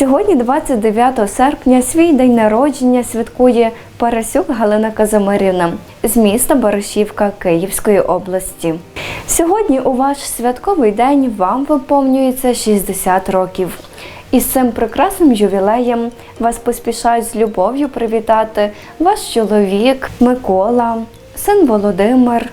Сьогодні, 29 серпня, свій день народження святкує Парасюк Галина Казимирівна з міста Баришівка Київської області. Сьогодні у ваш святковий день вам виповнюється 60 років. І з цим прекрасним ювілеєм вас поспішають з любов'ю привітати ваш чоловік Микола, син Володимир,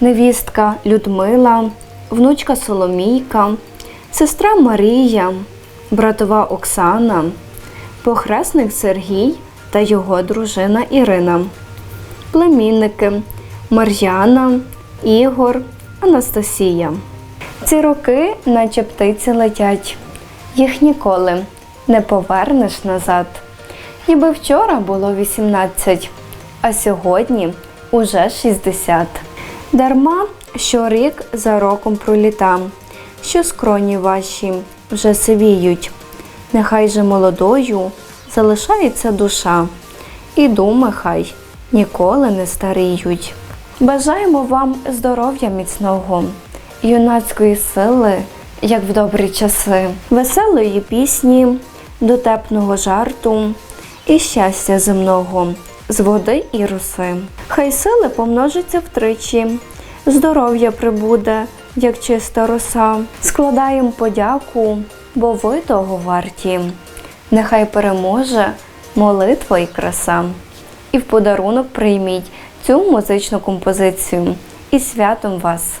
невістка Людмила, внучка Соломійка, сестра Марія, братова Оксана, похресник Сергій та його дружина Ірина, племінники Мар'яна, Ігор, Анастасія. Ці роки, наче птиці летять, їх ніколи не повернеш назад. Ніби вчора було 18, а сьогодні уже 60. Дарма, що рік за роком проліта, що скроні ваші вже сивіють. Нехай же молодою залишається душа, і думи хай ніколи не старіють. Бажаємо вам здоров'я міцного, юнацької сили, як в добрі часи, веселої пісні, дотепного жарту і щастя земного, з води і роси. Хай сили помножаться втричі, здоров'я прибуде, як чиста роса. Складаємо подяку, бо ви того варті. Нехай переможе молитва і краса. І в подарунок прийміть цю музичну композицію. І святом вас!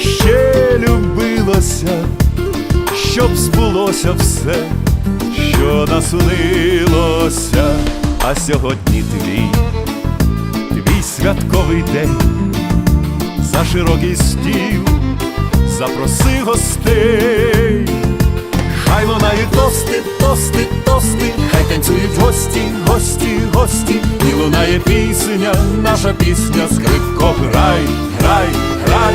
ще любилося, щоб збулося все, що наснилося, а сьогодні твій, твій святковий день. За широкий стіл, запроси гостей, хай лунають тости, тости, тости, хай танцюють гості, гості, гості, і лунає пісня, наша пісня, скрипко, грай, грай, грай,